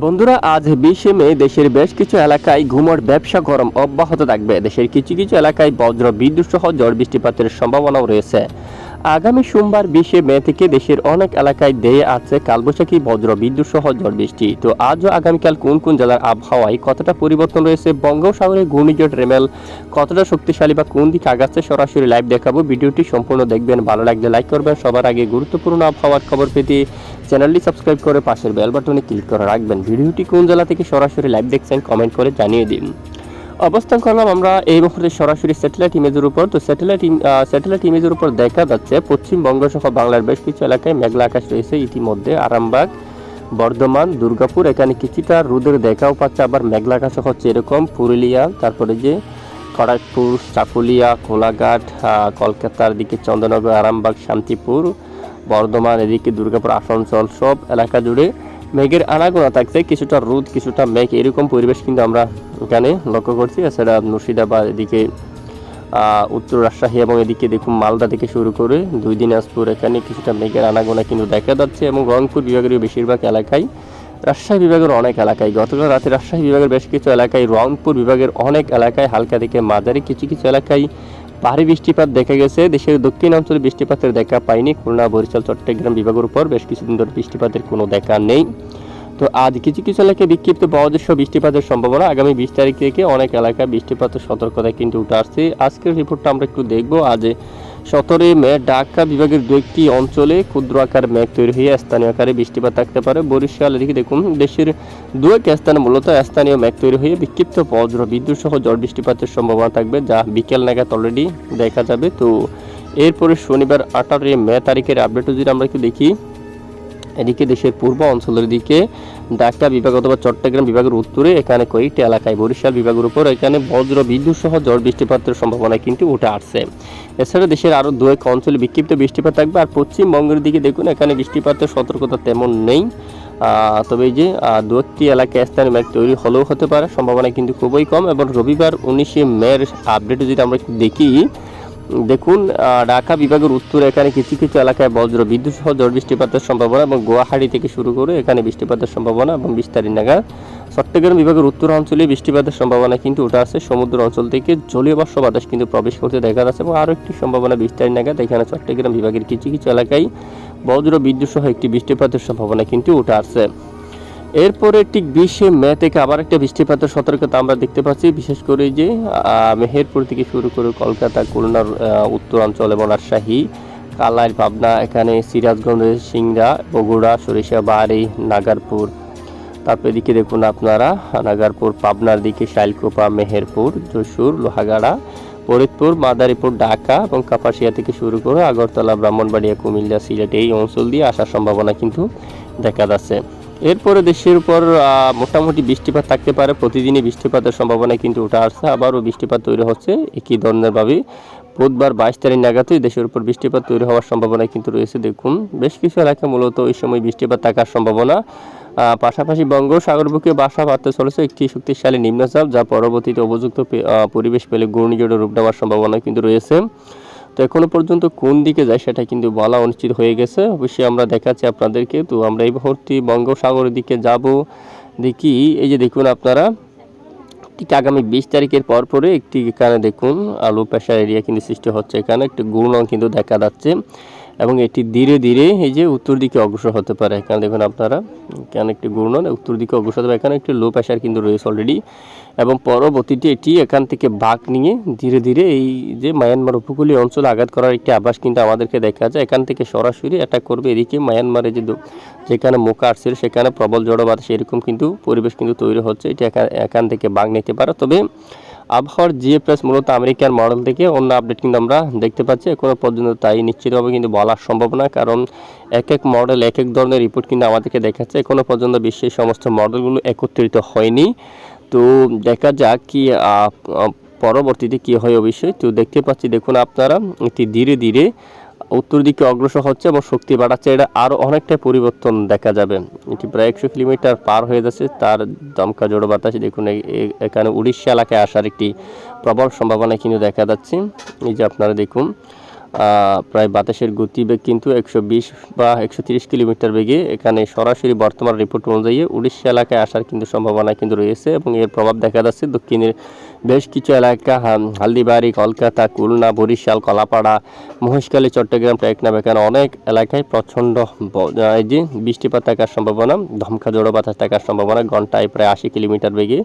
বন্ধুরা, আজ বিশে মে দেশের বেশ কিছু এলাকায় ঘুমোর ব্যবসা গরম অব্যাহত থাকবে। দেশের কিছু কিছু এলাকায় বজ্র, বিদ্যুৎ সহ ঝড় বৃষ্টিপাতের সম্ভাবনাও রয়েছে। আগামী সোমবার বিশে মে থেকে দেশের অনেক এলাকায় দেয়ে আছে কালবৈশাখী বজ্র বিদ্যুৎ সহ ঝড় বৃষ্টি তো আজও আগামীকাল কোন কোন জেলার আবহাওয়ায় কতটা পরিবর্তন রয়েছে বঙ্গোসাগরে ঘূর্ণিঝড় রেমেল কতটা শক্তিশালী বা কোন দিকে আগাচ্ছে সরাসরি লাইভ দেখাবো। ভিডিওটি সম্পূর্ণ দেখবেন, ভালো লাগলে লাইক করবেন। সবার আগে গুরুত্বপূর্ণ আবহাওয়ার খবর পেতে চ্যানেলটি সাবস্ক্রাইব করে পাশের বেল বাটনে ক্লিক করে রাখবেন। ভিডিওটি কোন জেলা থেকে সরাসরি লাইভ দেখছেন কমেন্ট করে জানিয়ে দিন। অবস্থান করলাম আমরা এই মুহূর্তে সরাসরি স্যাটেলাইট ইমেজের উপর। তো স্যাটেলাইট স্যাটেলাইট ইমেজের উপর দেখা যাচ্ছে পশ্চিমবঙ্গ সহ বাংলার বেশ কিছু এলাকায় মেঘলা আকাশ রয়েছে ইতিমধ্যে। আরামবাগ, বর্ধমান, দুর্গাপুর, এখানে কিছুটা রোদের দেখাও পাচ্ছে, আবার মেঘলা আকাশ হচ্ছে এরকম। পুরুলিয়া, তারপরে যে খড়গপুর চাকুলিয়া কোলাঘাট কলকাতার দিকে চন্দ্রনগর, আরামবাগ, শান্তিপুর, বর্ধমান, এদিকে দুর্গাপুর, আসানসোল, সব এলাকা জুড়ে মেঘের আনাগোনা থাকছে কিছুটা রোদ, কিছুটা মেঘ, এরকম পরিবেশ কিন্তু আমরা এখানে লক্ষ্য করছি। এছাড়া মুর্শিদাবাদ এদিকে উত্তর রাজশাহী এবং এদিকে দেখুন মালদা থেকে শুরু করে দুই দিনাজপুর, এখানে কিছুটা মেঘের আনাগোনা কিন্তু দেখা যাচ্ছে এবং রংপুর বিভাগের বেশিরভাগ এলাকায়, রাজশাহী বিভাগের অনেক এলাকায়, গতকাল রাতে রাজশাহী বিভাগের বেশ কিছু এলাকায়, রংপুর বিভাগের অনেক এলাকায়, হালকা থেকে মাঝারি কিছু কিছু এলাকায় ভারী বৃষ্টিপাত দেখা গেছে। দেশের দক্ষিণ অঞ্চলে বৃষ্টিপাতের দেখা পায়নি খুলনা, বরিশাল, চট্টগ্রাম বিভাগের উপর বেশ কিছুদিন ধরে বৃষ্টিপাতের কোনো দেখা নেই। তো আজ কিছু কিছু এলাকায় বিক্ষিপ্ত বজ্রসহ বৃষ্টিপাতের সম্ভাবনা। আগামী বিশ তারিখ থেকে অনেক এলাকায় বৃষ্টিপাতের সতর্কতা কিন্তু উঠে আসছে। আজকের রিপোর্টটা আমরা একটু দেখব। আজ সতেরোই মে ঢাকা বিভাগের দু একটি অঞ্চলে ক্ষুদ্র আকার মেঘ তৈরি হয়ে স্থানীয় আকারে বৃষ্টিপাত থাকতে পারে। বরিশাল এদিকে দেখুন, দেশের দু এক স্থানে মূলত স্থানীয় মেঘ তৈরি হয়ে বিক্ষিপ্ত বজ্র, বিদ্যুৎ সহ ঝড় বৃষ্টিপাতের সম্ভাবনা থাকবে, যা বিকেল নাগাদ অলরেডি দেখা যাবে। তো এরপরে শনিবার আঠারোই মে তারিখের আপডেট যদি আমরা একটু দেখি, এদিকে দেশের পূর্ব অঞ্চলের দিকে ঢাকা বিভাগ অথবা চট্টগ্রাম বিভাগের উত্তরে, এখানে কয়েকটি এলাকায় বরিশাল বিভাগের উপর, এখানে বজ্র, বিদ্যুৎ সহ ঝড় বৃষ্টিপাতের সম্ভাবনা কিন্তু উঠে আসছে। এছাড়া দেশের আরও দু এক অঞ্চলে বিক্ষিপ্ত বৃষ্টিপাত থাকবে। আর পশ্চিমবঙ্গের দিকে দেখুন, এখানে বৃষ্টিপাতের সতর্কতা তেমন নেই। তবে যে দু একটি এলাকায় স্থানীয় মেঘ তৈরি হলেও হতে পারে। সম্ভাবনা কিন্তু খুবই কম এবং রবিবার উনিশে মের আপডেট যদি আমরা একটু দেখি দেখুন ঢাকা বিভাগের উত্তরে এখানে কিছু কিছু এলাকায় বজ্র, বিদ্যুৎ সহ ঝড় বৃষ্টিপাতের সম্ভাবনা এবং গুয়াহাটি থেকে শুরু করে এখানে বৃষ্টিপাতের সম্ভাবনা এবং বিস্তারিত নাগাদ। চট্টগ্রাম বিভাগের উত্তর অঞ্চলে বৃষ্টিপাতের সম্ভাবনা কিন্তু উঠে আছে সমুদ্র অঞ্চল থেকে জলীয় বর্ষ বাতাস কিন্তু প্রবেশ করতে দেখা যাচ্ছে এবং আরও একটি সম্ভাবনা বিস্তারিত নাগাদ, এখানে চট্টগ্রাম বিভাগের কিছু কিছু এলাকায় বজ্র, বিদ্যুৎ সহ একটি বৃষ্টিপাতের সম্ভাবনা কিন্তু উঠে আসছে এরপরে ঠিক বিশে মে থেকে আবার একটা বৃষ্টিপাতের সতর্কতা আমরা দেখতে পাচ্ছি, বিশেষ করে যে মেহেরপুর থেকে শুরু করে কলকাতা, খুলনার উত্তরাঞ্চল এবং রাজশাহী কালাই পাবনা, এখানে সিরাজগঞ্জ, সিংড়া, বগুড়া সরিষাবাড়ি নাগারপুর। তারপর এদিকে দেখুন আপনারা, নাগারপুর, পাবনার দিকে শাইলকোপা, মেহেরপুর, যশোর, লোহাগাড়া, ফরিদপুর, মাদারীপুর, ঢাকা এবং কাপাসিয়া থেকে শুরু করে আগরতলা, ব্রাহ্মণবাড়িয়া, কুমিল্লা, সিলেট, এই অঞ্চল দিয়ে আসার সম্ভাবনা কিন্তু দেখা যাচ্ছে। এরপরে দেশের উপর মোটামুটি বৃষ্টিপাত থাকতে পারে। প্রতিদিনই বৃষ্টিপাতের সম্ভাবনা কিন্তু উঠে আসছে। আবারও বৃষ্টিপাত তৈরি হচ্ছে। একই ধরনের ভাবে বুধবার বাইশ তারিখ নাগাদই দেশের উপর বৃষ্টিপাত তৈরি হওয়ার সম্ভাবনা কিন্তু রয়েছে। দেখুন, বেশ কিছু এলাকা মূলত ওই সময় বৃষ্টিপাত থাকার সম্ভাবনা। পাশাপাশি বঙ্গোসাগর বুকে বাসা বাড়তে চলেছে একটি শক্তিশালী নিম্নচাপ, যা পরবর্তীতে উপযুক্ত পরিবেশ পেলে ঘূর্ণিঝড়ের রূপ নেওয়ার সম্ভাবনা কিন্তু রয়েছে। তো এখনও পর্যন্ত কোন দিকে যায় সেটা কিন্তু বলা অনুচিত হয়ে গেছে। অবশ্যই আমরা দেখাচ্ছি আপনাদেরকে। তো আমরা এই মুহূর্তে বঙ্গোপসাগরের দিকে যাব। দেখি, এই যে দেখুন আপনারা, ঠিক আগামী বিশ তারিখের পর পরে একটি এখানে দেখুন আলু প্রেশার এরিয়া কিন্তু সৃষ্টি হচ্ছে। এখানে একটি গুণ কিন্তু দেখা যাচ্ছে। এবং এটি ধীরে ধীরে এই যে উত্তর দিকে অগ্রসর হতে পারে। এখানে দেখুন আপনারা, এখানে একটি গুণ উত্তর দিকে অগ্রসর হতে পারে। এখানে একটি লো প্রেশার কিন্তু রয়েছে অলরেডি এবং পরবর্তীতে এটি এখান থেকে বাঘ নিয়ে ধীরে ধীরে এই যে মায়ানমার উপকূলীয় অঞ্চলে আঘাত করার একটি আভাস কিন্তু আমাদেরকে দেখা যায়। এখান থেকে সরাসরি অ্যাটাক করবে এদিকে মায়ানমারে যে যেখানে মোকা আসছিল, সেখানে প্রবল জড় বাতাস এরকম কিন্তু পরিবেশ কিন্তু তৈরি হচ্ছে। এটি এখান থেকে বাঘ নিতে পারে। তবে আবহাওয়ার জিএফএস মূলত আমেরিকার মডেল থেকে অন্য আপডেট কিন্তু আমরা দেখতে পাচ্ছি। এখনও পর্যন্ত তাই নিশ্চিতভাবে কিন্তু বলা সম্ভব না কারণ এক এক মডেল এক এক ধরনের রিপোর্ট কিন্তু আমাদেরকে দেখাচ্ছে। এখনও পর্যন্ত বিশ্বের সমস্ত মডেলগুলো একত্রিত হয়নি। তো দেখা যাক কি পরবর্তীতে কি হয় অবশ্যই। তো দেখতে পাচ্ছি, দেখুন আপনারা একটি ধীরে ধীরে উত্তর দিকে অগ্রসর হচ্ছে এবং শক্তি বাড়াচ্ছে। এটা আরও অনেকটা পরিবর্তন দেখা যাবে। এটি প্রায় একশো কিলোমিটার পার হয়ে যাচ্ছে। তার দমকা জোড়ো বাতাসে দেখুন এখানে উড়িষ্যা এলাকায় আসার একটি প্রবল সম্ভাবনা কিন্তু দেখা যাচ্ছে। এই যে আপনারা দেখুন প্রায় বাতাসের গতিবেগ কিন্তু একশো বিশ বা একশো কিলোমিটার বেগে এখানে সরাসরি বর্তমান রিপোর্ট অনুযায়ী উড়িষ্যা এলাকায় আসার কিন্তু সম্ভাবনা কিন্তু রয়েছে এবং এর প্রভাব দেখা যাচ্ছে। দক্ষিণের বেশ কিছু এলাকা হালদিবাড়ি, কলকাতা, খুলনা, বরিশাল, কলাপাড়া, মহেশখালী, চট্টগ্রাম, টেকনাফ এখানে অনেক এলাকায় প্রচণ্ড যে বৃষ্টিপাত থাকার সম্ভাবনা, ধমকা জোড়ো বাতাস থাকার সম্ভাবনা, ঘন্টায় প্রায় আশি কিলোমিটার বেগে।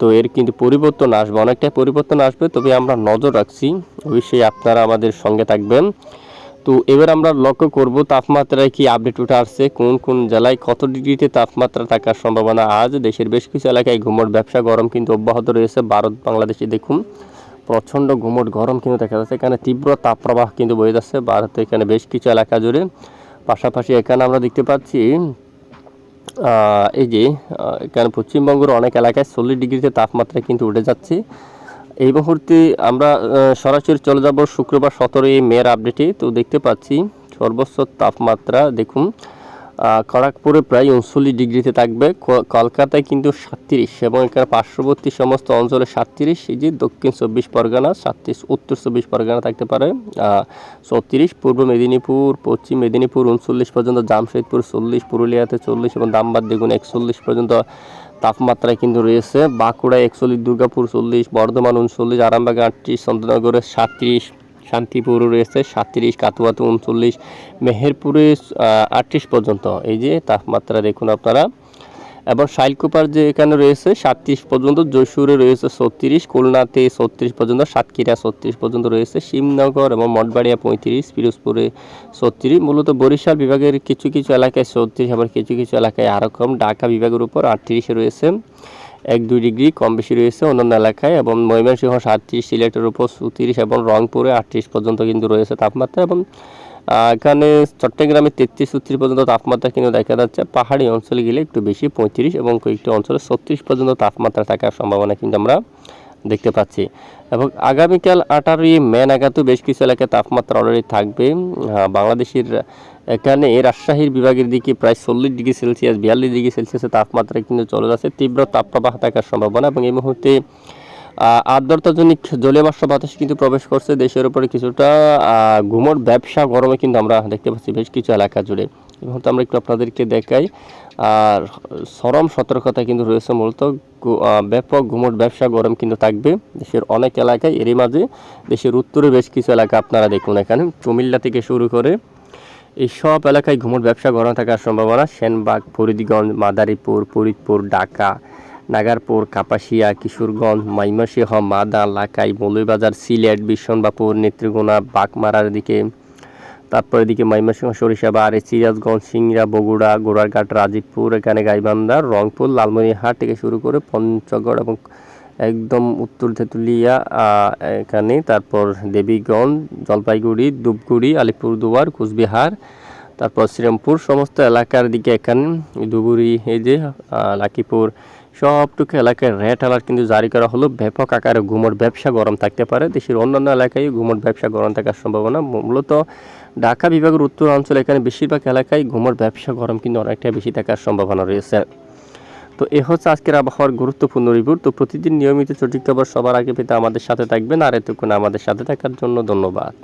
তো এর কিন্তু পরিবর্তন আসবে, অনেকটাই পরিবর্তন আসবে। তবে আমরা নজর রাখছি, অবশ্যই আপনারা আমাদের সঙ্গে থাকবেন। তো এবার আমরা লক্ষ্য করব তাপমাত্রায় কি আপডেট উঠে আসছে, কোন কোন জেলায় কত ডিগ্রিতে তাপমাত্রা থাকার সম্ভাবনা আজ দেশের বেশ কিছু এলাকায় ঘুমট, ব্যবসা গরম কিন্তু অব্যাহত রয়েছে। ভারত, বাংলাদেশে দেখুন, প্রচণ্ড ঘুমট, গরম কিন্তু দেখা যাচ্ছে। এখানে তীব্র তাপপ্রবাহ কিন্তু বয়ে যাচ্ছে। ভারতে এখানে বেশ কিছু এলাকা জুড়ে। পাশাপাশি এখানে আমরা দেখতে পাচ্ছি এই যে এখানে পশ্চিমবঙ্গের অনেক এলাকায় চল্লিশ ডিগ্রিতে তাপমাত্রা কিন্তু উঠে যাচ্ছে। এই মুহূর্তে আমরা সরাসরি চলে যাব শুক্রবার সতেরোই মেয়ের আপডেটে তো দেখতে পাচ্ছি সর্বোচ্চ তাপমাত্রা, দেখুন আহ, খড়গপুরে প্রায় উনচল্লিশ ডিগ্রিতে থাকবে। কলকাতায় কিন্তু সাতত্রিশ এবং এখানে পার্শ্ববর্তী সমস্ত অঞ্চলে সাতত্রিশ এই যে দক্ষিণ চব্বিশ পরগনা সাতত্রিশ উত্তর চব্বিশ পরগনা থাকতে পারে। চৌত্রিশ পূর্ব মেদিনীপুর পশ্চিম মেদিনীপুর উনচল্লিশ পর্যন্ত জামশেদপুর চল্লিশ পুরুলিয়াতে চল্লিশ এবং দামবাদ দেখুন একচল্লিশ পর্যন্ত তাপমাত্রায় কিন্তু রয়েছে। বাঁকুড়ায় একচল্লিশ দুর্গাপুর চল্লিশ বর্ধমান উনচল্লিশ আরামবাগ আটত্রিশ চন্দ্রনগরে সাতত্রিশ। শান্তিপুর রয়েছে সাতত্রিশ কাতুয়াতে উনচল্লিশ, মেহেরপুরে আটত্রিশ পর্যন্ত। এই যে তাপমাত্রা দেখুন আপনারা। এবং শাইলকুপার যে এখানে রয়েছে সাতত্রিশ পর্যন্ত, জয়সুরে রয়েছে ছত্রিশ, খুলনাতে ছত্রিশ পর্যন্ত, সাতক্ষীরা ছত্রিশ পর্যন্ত রয়েছে, শিবনগর এবং মঠবাড়িয়া পঁয়ত্রিশ, পিরোজপুরে ছত্রিশ, মূলত বরিশাল বিভাগের কিছু কিছু এলাকায় ছত্রিশ, আবার কিছু কিছু এলাকায় আরও কম ঢাকা বিভাগের উপর আটত্রিশে রয়েছে। এক দুই ডিগ্রি কম বেশি রয়েছে অন্যান্য এলাকায় এবং ময়মনসিংহ সাতত্রিশ, সিলেটের উপর চৌত্রিশ এবং রংপুরে আটত্রিশ পর্যন্ত কিন্তু রয়েছে তাপমাত্রা এবং এখানে চট্টগ্রামে তেত্রিশ চৌত্রিশ পর্যন্ত তাপমাত্রা কিন্তু দেখা যাচ্ছে। পাহাড়ি অঞ্চলে গেলে একটু বেশি পঁয়ত্রিশ এবং কয়েকটি অঞ্চলে ছত্রিশ পর্যন্ত তাপমাত্রা থাকার সম্ভাবনা কিন্তু আমরা দেখতে পাচ্ছি। এবং আগামীকাল আঠারোই মে নাগাদও বেশ কিছু এলাকায় তাপমাত্রা অলরেডি থাকবে। বাংলাদেশের এখানে রাজশাহীর বিভাগের দিকে প্রায় চল্লিশ ডিগ্রি সেলসিয়াস, বিয়াল্লিশ ডিগ্রি সেলসিয়াসের তাপমাত্রা কিন্তু চলে যাচ্ছে। তীব্র তাপপ্রবাহ থাকার সম্ভাবনা এবং এই মুহূর্তে আর্দ্রতাজনিক জলীয় বাষ্প বাতাস কিন্তু প্রবেশ করছে। দেশের উপরে কিছুটা ঘুমট ব্যবসা গরমে কিন্তু আমরা দেখতে পাচ্ছি বেশ কিছু এলাকা জুড়ে। এই মুহূর্তে আমরা একটু আপনাদেরকে দেখাই, আর চরম সতর্কতা কিন্তু রয়েছে মূলত। ব্যাপক ঘুমোট ব্যবসা গরম কিন্তু থাকবে দেশের অনেক এলাকায়। এরই মাঝে দেশের উত্তরে বেশ কিছু এলাকা আপনারা দেখুন এখানে। কুমিল্লা থেকে শুরু করে এই সব এলাকায় ঘুমট ব্যবসা গরম থাকার সম্ভাবনা। সেনবাগ, ফরিদগঞ্জ, মাদারীপুর, ফরিদপুর, ঢাকা, নাগারপুর, কাপাসিয়া, কিশোরগঞ্জ, মাইমাসিংহ, মাদা, লাকাই, মৌলভীবাজার, সিলেট বিশ্বনবাপুর নেত্রীগুনা বাগমারার দিকে। তারপর এদিকে মাইমাসিংহ সরিষাবাড়ি সিরাজগঞ্জ, সিংড়া, বগুড়া, গোড়ারঘাট, রাজীবপুর, এখানে গাইবান্ধা, রংপুর, লালমনিরহাট থেকে শুরু করে পঞ্চগড় এবং একদম উত্তর তেঁতুলিয়া এখানে। তারপর দেবীগঞ্জ, জলপাইগুড়ি, ধূপগুড়ি, আলিপুরদুয়ার, কোচবিহার, তারপর শ্রীরামপুর, সমস্ত এলাকার দিকে এখানে। ধুবুরি এই যে লাকিপুর, সবটুকু এলাকায় রেড অ্যালার্ট কিন্তু জারি করা হলো। ব্যাপক আকারে ঘুমট ব্যবসা গরম থাকতে পারে। দেশের অন্যান্য এলাকায় ঘুমট ব্যবসা গরম থাকার সম্ভাবনা। মূলত ঢাকা বিভাগের উত্তর অঞ্চলে এখানে বেশিরভাগ এলাকায় ঘুমট ব্যবসা গরম কিন্তু অনেকটা বেশি থাকার সম্ভাবনা রয়েছে। তো এ হচ্ছে আজকের আবহাওয়ার গুরুত্বপূর্ণ রিপোর্ট তো প্রতিদিন নিয়মিত চটিক খবর সবার আগে পেতে আমাদের সাথে থাকবেন। আর এতক্ষণ আমাদের সাথে থাকার জন্য ধন্যবাদ।